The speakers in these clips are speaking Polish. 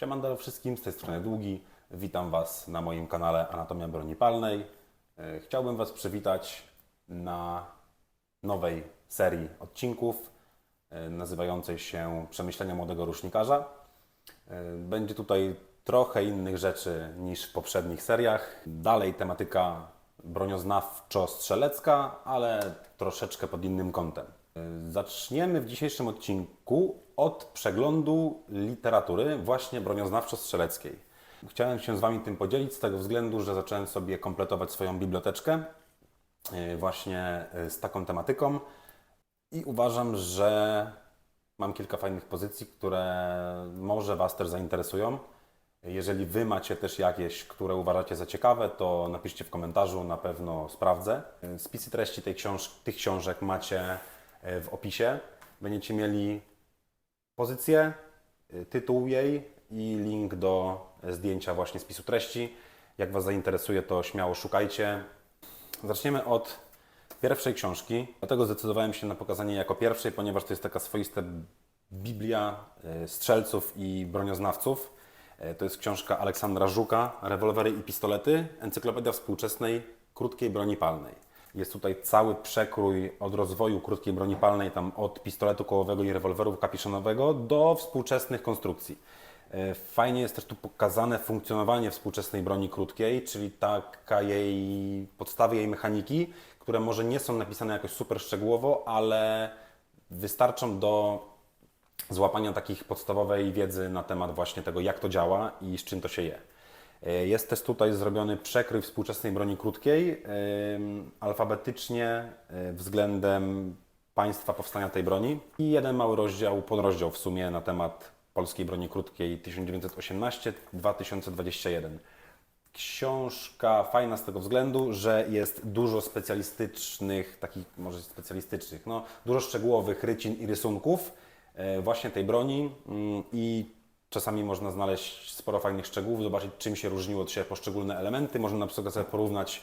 Siemandero wszystkim, z tej strony Długi. Witam Was na moim kanale Anatomia Broni Palnej. E, Chciałbym Was przywitać na nowej serii odcinków e, nazywającej się Przemyślenia Młodego Rusznikarza. E, Będzie tutaj trochę innych rzeczy niż w poprzednich seriach. Dalej tematyka bronioznawczo-strzelecka, ale troszeczkę pod innym kątem. E, Zaczniemy w dzisiejszym odcinku od przeglądu literatury właśnie bronioznawczo-strzeleckiej. Chciałem się z Wami tym podzielić z tego względu, że zacząłem sobie kompletować swoją biblioteczkę e, właśnie e, z taką tematyką i uważam, że mam kilka fajnych pozycji, które może Was też zainteresują. Jeżeli Wy macie też jakieś, które uważacie za ciekawe, to napiszcie w komentarzu, na pewno sprawdzę. Spisy treści tej książ- tych książek macie e, w opisie. Będziecie mieli pozycję, y, tytuł jej i link do zdjęcia właśnie spisu treści. Jak Was zainteresuje, to śmiało szukajcie. Zaczniemy od pierwszej książki. Dlatego zdecydowałem się na pokazanie jako pierwszej, ponieważ to jest taka swoista Biblia y, strzelców i bronioznawców. To jest książka Aleksandra Żuka, Rewolwery i pistolety, encyklopedia współczesnej krótkiej broni palnej. Jest tutaj cały przekrój od rozwoju krótkiej broni palnej, tam od pistoletu kołowego i rewolweru kapiszonowego do współczesnych konstrukcji. E, Fajnie jest też tu pokazane funkcjonowanie współczesnej broni krótkiej, czyli taka jej podstawy jej mechaniki, które może nie są napisane jakoś super szczegółowo, ale wystarczą do złapania takich podstawowej wiedzy na temat właśnie tego, jak to działa i z czym to się je. E, Jest też tutaj zrobiony przekrój współczesnej broni krótkiej, em, alfabetycznie e, względem państwa powstania tej broni i jeden mały rozdział, podrozdział w sumie na temat polskiej broni krótkiej 1918-2021. Książka fajna z tego względu, że jest dużo specjalistycznych, takich może specjalistycznych, no dużo szczegółowych rycin i rysunków e, właśnie tej broni mm, i czasami można znaleźć sporo fajnych szczegółów, zobaczyć czym się różniły od siebie poszczególne elementy. Można na przykład sobie porównać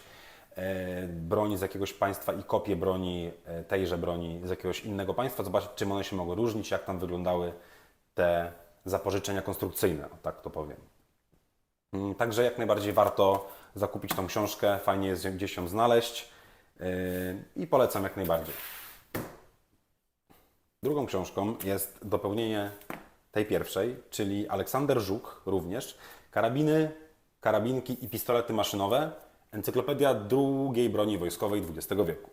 e, broń z jakiegoś państwa i kopię broni, e, tejże broni z jakiegoś innego państwa, zobaczyć czym one się mogły różnić, jak tam wyglądały te zapożyczenia konstrukcyjne, tak to powiem. Mm, Także jak najbardziej warto zakupić tą książkę, fajnie jest gdzieś ją znaleźć yy, i polecam jak najbardziej. Drugą książką jest dopełnienie tej pierwszej, czyli Aleksander Żuk również, Karabiny, karabinki i pistolety maszynowe, encyklopedia drugiej broni wojskowej XX wieku.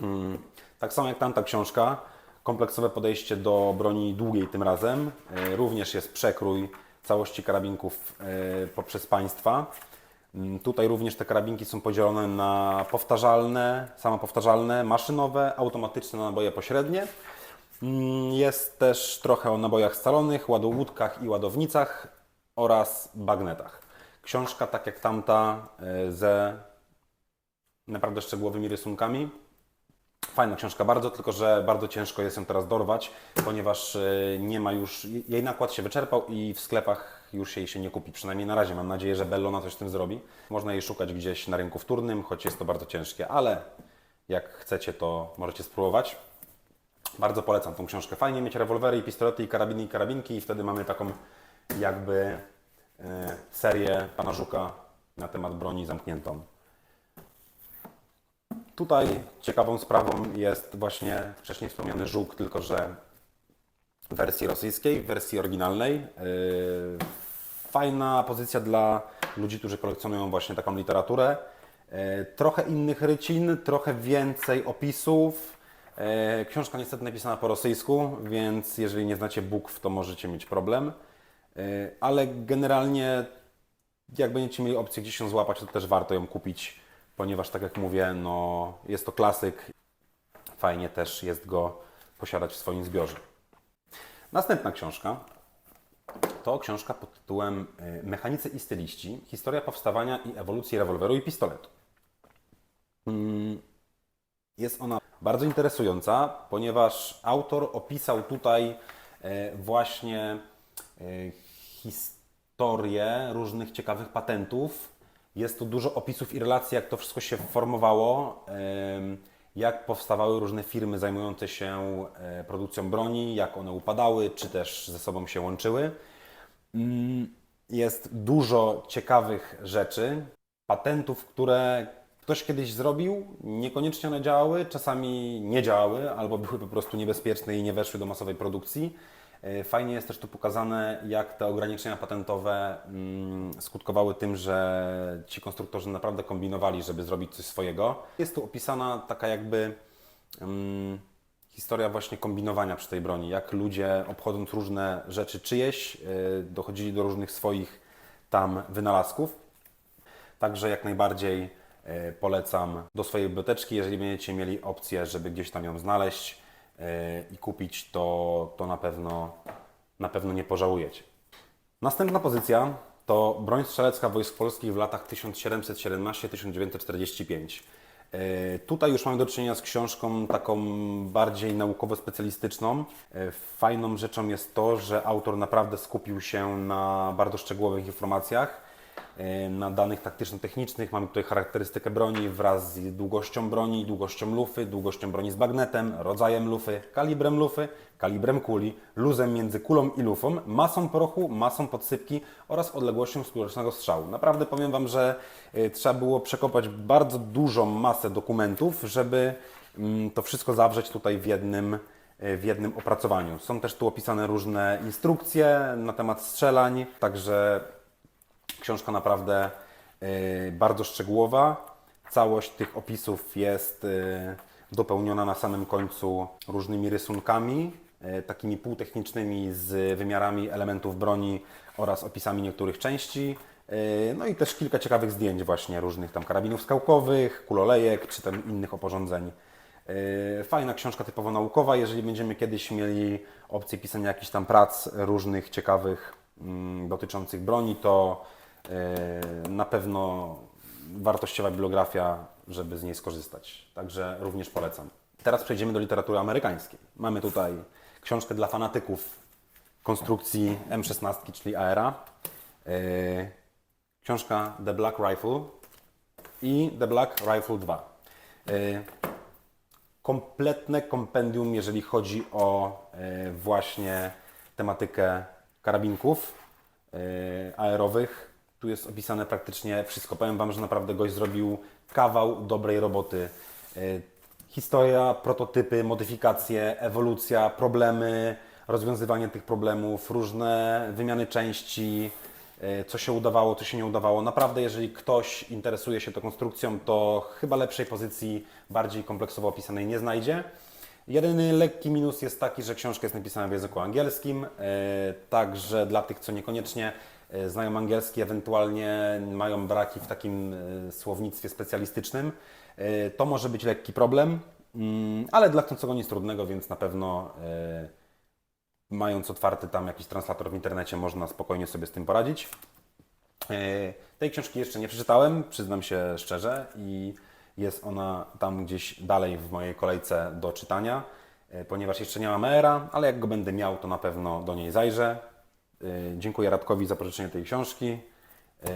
Mm, Tak samo jak tamta książka, kompleksowe podejście do broni długiej tym razem. E, Również jest przekrój całości karabinków e, poprzez państwa. Mm, Tutaj również te karabinki są podzielone na powtarzalne, samopowtarzalne, maszynowe, automatyczne naboje pośrednie. Mm, Jest też trochę o nabojach scalonych, ładołódkach i ładownicach oraz bagnetach. Książka, tak jak tamta, e, ze naprawdę szczegółowymi rysunkami. Fajna książka bardzo, tylko że bardzo ciężko jest ją teraz dorwać, ponieważ e, nie ma już, jej nakład się wyczerpał i w sklepach już jej się nie kupi. Przynajmniej na razie. Mam nadzieję, że Bellona coś z tym zrobi. Można jej szukać gdzieś na rynku wtórnym, choć jest to bardzo ciężkie, ale jak chcecie, to możecie spróbować. Bardzo polecam tą książkę. Fajnie mieć rewolwery i pistolety i karabiny i karabinki i wtedy mamy taką jakby e, serię pana Żuka na temat broni zamkniętą. Tutaj ciekawą sprawą jest właśnie wcześniej wspomniany żuk, tylko że w wersji rosyjskiej, w wersji oryginalnej. Yy, Fajna pozycja dla ludzi, którzy kolekcjonują właśnie taką literaturę. Yy, Trochę innych rycin, trochę więcej opisów. Yy, Książka niestety napisana po rosyjsku, więc jeżeli nie znacie bukw, to możecie mieć problem. Yy, Ale generalnie jak będziecie mieli opcję gdzieś ją złapać, to też warto ją kupić, ponieważ tak jak mówię, no, jest to klasyk. Fajnie też jest go posiadać w swoim zbiorze. Następna książka to książka pod tytułem y, Mechanicy i styliści. Historia powstawania i ewolucji rewolweru i pistoletu. Mm, Jest ona bardzo interesująca, ponieważ autor opisał tutaj e, właśnie e, historię różnych ciekawych patentów. Jest tu dużo opisów i relacji, jak to wszystko się formowało, jak powstawały różne firmy zajmujące się e, produkcją broni, jak one upadały, czy też ze sobą się łączyły. Mm, Jest dużo ciekawych rzeczy, patentów, które ktoś kiedyś zrobił, niekoniecznie one działały, czasami nie działały, albo były po prostu niebezpieczne i nie weszły do masowej produkcji. E, Fajnie jest też tu pokazane, jak te ograniczenia patentowe mm, skutkowały tym, że ci konstruktorzy naprawdę kombinowali, żeby zrobić coś swojego. Jest tu opisana taka jakby mm, historia właśnie kombinowania przy tej broni, jak ludzie obchodząc różne rzeczy czyjeś, yy, dochodzili do różnych swoich tam wynalazków. Także jak najbardziej polecam do swojej biblioteczki, jeżeli będziecie mieli opcję, żeby gdzieś tam ją znaleźć yy, i kupić, to, to na, pewno, na pewno nie pożałujecie. Następna pozycja to broń strzelecka wojsk polskich w latach 1717-1945. E, Tutaj już mamy do czynienia z książką taką bardziej naukowo-specjalistyczną. E, Fajną rzeczą jest to, że autor naprawdę skupił się na bardzo szczegółowych informacjach, e, na danych taktyczno-technicznych. Mamy tutaj charakterystykę broni wraz z długością broni, długością lufy, długością broni z bagnetem, rodzajem lufy, kalibrem lufy, kalibrem kuli, luzem między kulą i lufą, masą prochu, masą podsypki oraz odległością skutecznego strzału. Naprawdę powiem Wam, że y, trzeba było przekopać bardzo dużą masę dokumentów, żeby mm, to wszystko zawrzeć tutaj w jednym, y, w jednym opracowaniu. Są też tu opisane różne instrukcje na temat strzelań, także książka naprawdę y, bardzo szczegółowa. Całość tych opisów jest y, dopełniona na samym końcu różnymi rysunkami, y, takimi półtechnicznymi z wymiarami elementów broni oraz opisami niektórych części. No i też kilka ciekawych zdjęć właśnie różnych tam karabinów skałkowych, kulolejek czy tam innych oporządzeń. Fajna książka typowo naukowa. Jeżeli będziemy kiedyś mieli opcję pisania jakichś tam prac różnych ciekawych mm, dotyczących broni, to na pewno wartościowa bibliografia, żeby z niej skorzystać. Także również polecam. Teraz przejdziemy do literatury amerykańskiej. Mamy tutaj książkę dla fanatyków konstrukcji M16, czyli AERA. Yy, Książka The Black Rifle i The Black Rifle 2. Yy, kompletne kompendium, jeżeli chodzi o e, właśnie tematykę karabinków e, aerowych. Tu jest opisane praktycznie wszystko. Powiem Wam, że naprawdę gość zrobił kawał dobrej roboty. E, Historia, prototypy, modyfikacje, ewolucja, problemy, rozwiązywanie tych problemów, różne wymiany części, e, co się udawało, co się nie udawało. Naprawdę, jeżeli ktoś interesuje się tą konstrukcją, to chyba lepszej pozycji, bardziej kompleksowo opisanej nie znajdzie. Jedyny lekki minus jest taki, że książka jest napisana w języku angielskim, e, także dla tych, co niekoniecznie znają angielski, ewentualnie mają braki w takim e, słownictwie specjalistycznym, e, to może być lekki problem, mm, ale dla chcącego nic trudnego, więc na pewno e, mając otwarty tam jakiś translator w internecie, można spokojnie sobie z tym poradzić. E, Tej książki jeszcze nie przeczytałem, przyznam się szczerze, i jest ona tam gdzieś dalej w mojej kolejce do czytania, e, ponieważ jeszcze nie mam era, ale jak go będę miał, to na pewno do niej zajrzę. E, Dziękuję Radkowi za pożyczenie tej książki. E,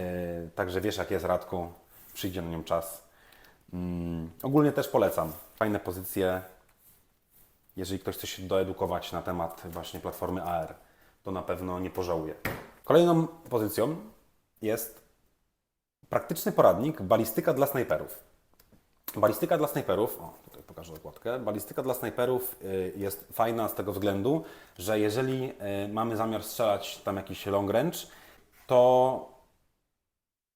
Także wiesz, jak jest Radku, przyjdzie na nią czas. Mm, Ogólnie też polecam. Fajne pozycje, jeżeli ktoś chce się doedukować na temat właśnie platformy AR, to na pewno nie pożałuje. Kolejną pozycją jest praktyczny poradnik Balistyka dla snajperów. Balistyka dla snajperów, o pokażę okładkę. Balistyka dla snajperów y, jest fajna z tego względu, że jeżeli y, mamy zamiar strzelać tam jakiś long range, to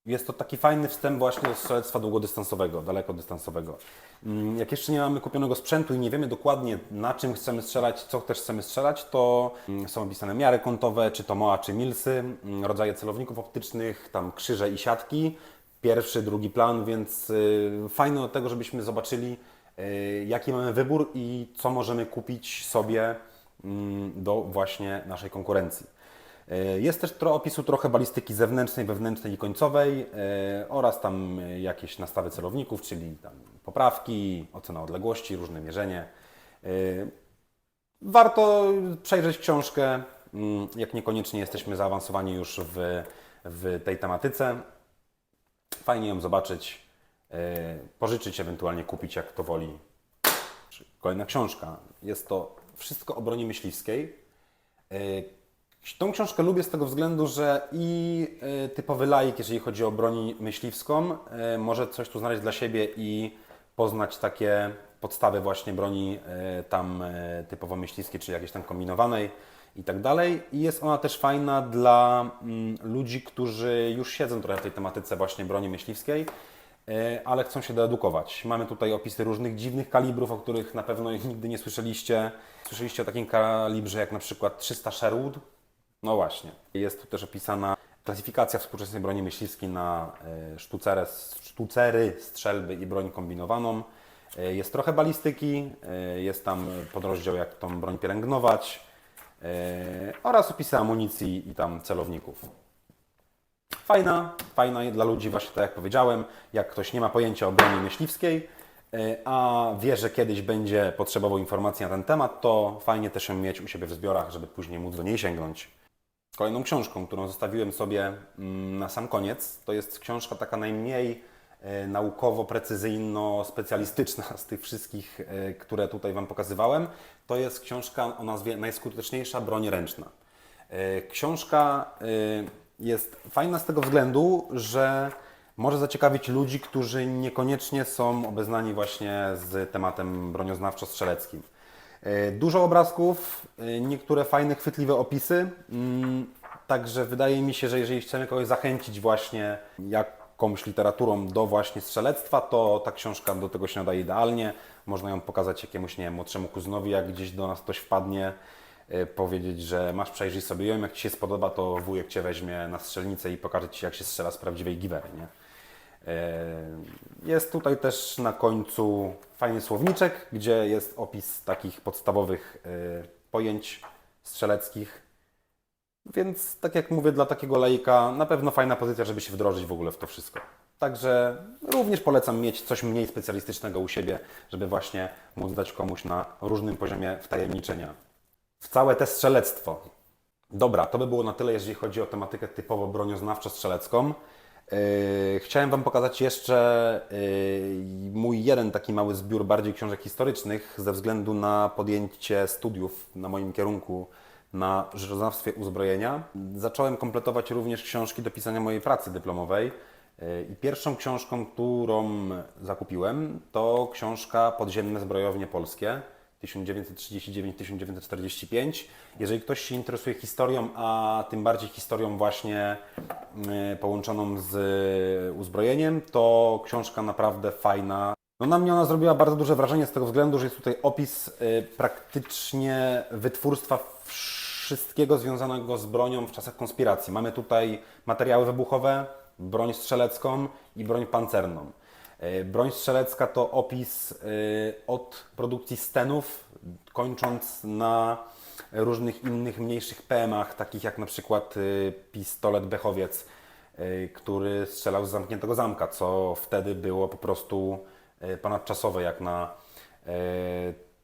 jest to taki fajny wstęp właśnie do strzelectwa długodystansowego, dalekodystansowego. Mm, Jak jeszcze nie mamy kupionego sprzętu i nie wiemy dokładnie na czym chcemy strzelać, co też chcemy strzelać, to mm, są opisane miary kątowe, czy to MOA, czy milsy, mm, rodzaje celowników optycznych, tam krzyże i siatki, pierwszy, drugi plan, więc y, fajne od tego, żebyśmy zobaczyli jaki mamy wybór i co możemy kupić sobie mm, do właśnie naszej konkurencji. E, Jest też tro, opisu trochę balistyki zewnętrznej, wewnętrznej i końcowej e, oraz tam e, jakieś nastawy celowników, czyli poprawki, ocena odległości, różne mierzenie. E, Warto przejrzeć książkę, mm, jak niekoniecznie jesteśmy zaawansowani już w, w tej tematyce. Fajnie ją zobaczyć, e, pożyczyć, ewentualnie kupić, jak to woli. Kolejna książka. Jest to Wszystko o broni myśliwskiej. E, Tą książkę lubię z tego względu, że i y, typowy laik, jeżeli chodzi o broń myśliwską, może coś tu znaleźć dla siebie i poznać takie podstawy właśnie broni tam typowo myśliwskiej, czy jakiejś tam kombinowanej i tak dalej. I jest ona też fajna dla mm, ludzi, którzy już siedzą trochę w tej tematyce właśnie broni myśliwskiej, ale chcą się doedukować. Mamy tutaj opisy różnych dziwnych kalibrów, o których na pewno nigdy nie słyszeliście. Słyszeliście o takim kalibrze jak na przykład 300 Sherwood? No właśnie. Jest tu też opisana klasyfikacja współczesnej broni myśliwskiej na e, sztucerę, sztucery, strzelby i broń kombinowaną. E, Jest trochę balistyki, e, jest tam podrozdział jak tą broń pielęgnować e, oraz opisy amunicji i tam celowników. Fajna, fajna dla ludzi właśnie tak jak powiedziałem, jak ktoś nie ma pojęcia o broni myśliwskiej, e, a wie, że kiedyś będzie potrzebował informacji na ten temat, to fajnie też ją mieć u siebie w zbiorach, żeby później móc do niej sięgnąć. Kolejną książką, którą zostawiłem sobie mm, na sam koniec, to jest książka taka najmniej e, naukowo-precyzyjno-specjalistyczna z tych wszystkich, e, które tutaj Wam pokazywałem. To jest książka o nazwie Najskuteczniejsza broń ręczna. Książka jest fajna z tego względu, że może zaciekawić ludzi, którzy niekoniecznie są obeznani właśnie z tematem bronioznawczo-strzeleckim. E, Dużo obrazków, e, niektóre fajne, chwytliwe opisy. mm, Także wydaje mi się, że jeżeli chcemy kogoś zachęcić właśnie jakąś literaturą do właśnie strzelectwa, to ta książka do tego się nadaje idealnie. Można ją pokazać jakiemuś, nie wiem, młodszemu kuzynowi, jak gdzieś do nas ktoś wpadnie, powiedzieć, że masz przejrzyj sobie ją, jak Ci się spodoba, to wujek Cię weźmie na strzelnicę i pokaże Ci, jak się strzela z prawdziwej giwery, nie? E, Jest tutaj też na końcu fajny słowniczek, gdzie jest opis takich podstawowych e, pojęć strzeleckich. Więc tak jak mówię, dla takiego laika na pewno fajna pozycja, żeby się wdrożyć w ogóle w to wszystko. Także również polecam mieć coś mniej specjalistycznego u siebie, żeby właśnie móc dać komuś na różnym poziomie wtajemniczenia w całe te strzelectwo. Dobra, to by było na tyle, jeżeli chodzi o tematykę typowo bronioznawczo-strzelecką. Yy, Chciałem Wam pokazać jeszcze yy, mój jeden taki mały zbiór bardziej książek historycznych ze względu na podjęcie studiów na moim kierunku na rzeczoznawstwie uzbrojenia. Zacząłem kompletować również książki do pisania mojej pracy dyplomowej. Yy, I pierwszą książką, którą zakupiłem, to książka Podziemne zbrojownie polskie 1939-1945. Jeżeli ktoś się interesuje historią, a tym bardziej historią właśnie y, połączoną z uzbrojeniem, to książka naprawdę fajna. No na mnie ona zrobiła bardzo duże wrażenie z tego względu, że jest tutaj opis y, praktycznie wytwórstwa wszystkiego związanego z bronią w czasach konspiracji. Mamy tutaj materiały wybuchowe, broń strzelecką i broń pancerną. E, Broń strzelecka to opis e, od produkcji stenów, kończąc na różnych innych mniejszych PM-ach, takich jak na przykład e, pistolet Bechowiec, który strzelał z zamkniętego zamka, co wtedy było po prostu ponadczasowe jak na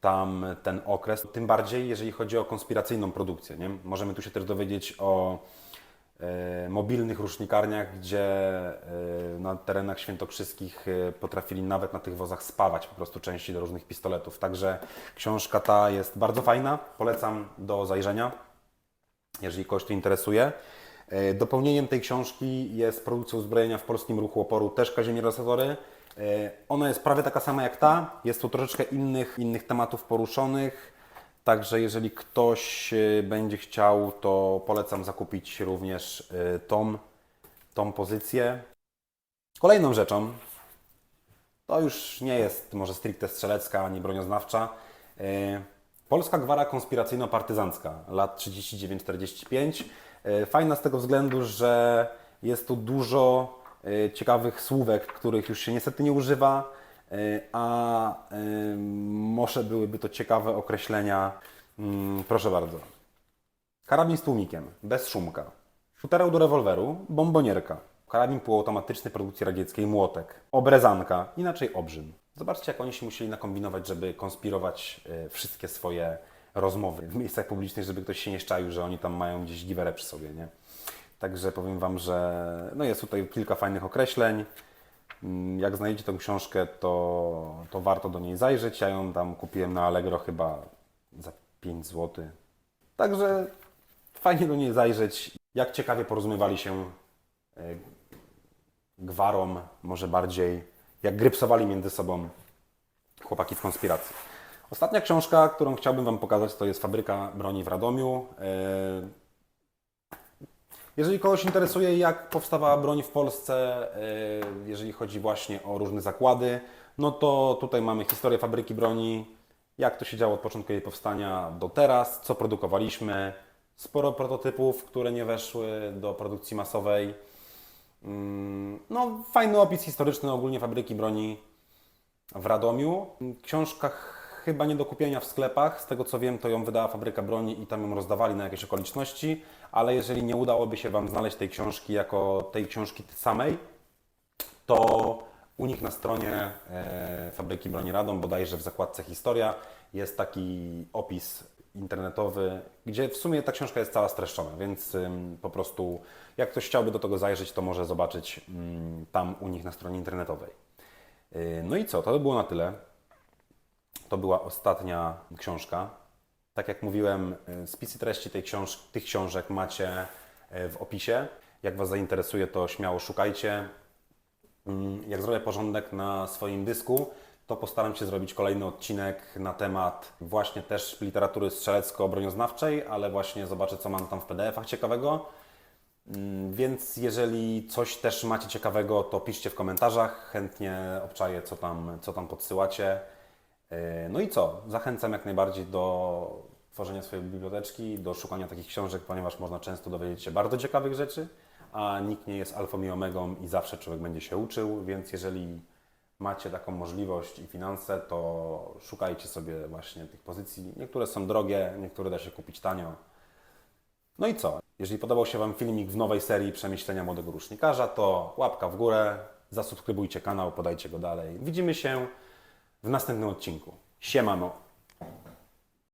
tam ten okres. Tym bardziej, jeżeli chodzi o konspiracyjną produkcję. Nie? Możemy tu się też dowiedzieć o mobilnych rusznikarniach, gdzie e, na terenach świętokrzyskich e, potrafili nawet na tych wozach spawać po prostu części do różnych pistoletów. Także książka ta jest bardzo fajna, polecam do zajrzenia, jeżeli kogoś to interesuje. E, Dopełnieniem tej książki jest produkcja uzbrojenia w polskim ruchu oporu też Kazimierza Sadory. E, Ona jest prawie taka sama jak ta, jest tu troszeczkę innych, innych tematów poruszonych. Także jeżeli ktoś e, będzie chciał, to polecam zakupić również e, tą, tą pozycję. Kolejną rzeczą, to już nie jest może stricte strzelecka ani bronioznawcza, e, Polska Gwara Konspiracyjno-Partyzancka lat 39-45. E, Fajna z tego względu, że jest tu dużo ciekawych słówek, których już się niestety nie używa, a e, może byłyby to ciekawe określenia. Mm, Proszę bardzo. Karabin z tłumikiem, bez szumka. Futerał do rewolweru, bombonierka. Karabin półautomatyczny produkcji radzieckiej, młotek. Obrezanka, inaczej obrzyn. Zobaczcie, jak oni się musieli nakombinować, żeby konspirować e, wszystkie swoje rozmowy w miejscach publicznych, żeby ktoś się nie szczaił, że oni tam mają gdzieś giwerę przy sobie, nie? Także powiem Wam, że no jest tutaj kilka fajnych określeń. Mm, Jak znajdziecie tę książkę, to, to warto do niej zajrzeć. Ja ją tam kupiłem na Allegro chyba za 5 zł. Także fajnie do niej zajrzeć, jak ciekawie porozumiewali się e, gwarom, może bardziej, jak grypsowali między sobą chłopaki w konspiracji. Ostatnia książka, którą chciałbym Wam pokazać, to jest Fabryka broni w Radomiu. Jeżeli kogoś interesuje, jak powstawała broń w Polsce, e, jeżeli chodzi właśnie o różne zakłady, no to tutaj mamy historię fabryki broni, jak to się działo od początku jej powstania do teraz, co produkowaliśmy, sporo prototypów, które nie weszły do produkcji masowej. Mm, No, fajny opis historyczny ogólnie fabryki broni w Radomiu. Książka chyba nie do kupienia w sklepach. Z tego co wiem, to ją wydała fabryka broni i tam ją rozdawali na jakieś okoliczności, ale jeżeli nie udałoby się Wam znaleźć tej książki jako tej książki samej, to u nich na stronie e, fabryki broni Radom, bodajże w zakładce Historia, jest taki opis internetowy, gdzie w sumie ta książka jest cała streszczona, więc ym, po prostu jak ktoś chciałby do tego zajrzeć, to może zobaczyć ym, tam u nich na stronie internetowej. Yy, No i co, to by było na tyle. To była ostatnia książka. Tak jak mówiłem, y, spisy treści tej książ- tych książek macie y, w opisie. Jak Was zainteresuje, to śmiało szukajcie. Mm, Jak zrobię porządek na swoim dysku, to postaram się zrobić kolejny odcinek na temat właśnie też literatury strzelecko-obronioznawczej, ale właśnie zobaczę, co mam tam w PDF-ach ciekawego. Mm, Więc jeżeli coś też macie ciekawego, to piszcie w komentarzach. Chętnie obczaję, co tam, co tam podsyłacie. Yy, No i co? Zachęcam jak najbardziej do tworzenia swojej biblioteczki, do szukania takich książek, ponieważ można często dowiedzieć się bardzo ciekawych rzeczy, a nikt nie jest alfą i omegą i zawsze człowiek będzie się uczył, więc jeżeli macie taką możliwość i finanse, to szukajcie sobie właśnie tych pozycji. Niektóre są drogie, niektóre da się kupić tanio. No i co? Jeżeli podobał się Wam filmik w nowej serii Przemyślenia Młodego Rusznikarza, to łapka w górę, zasubskrybujcie kanał, podajcie go dalej. Widzimy się w następnym odcinku. Siemano!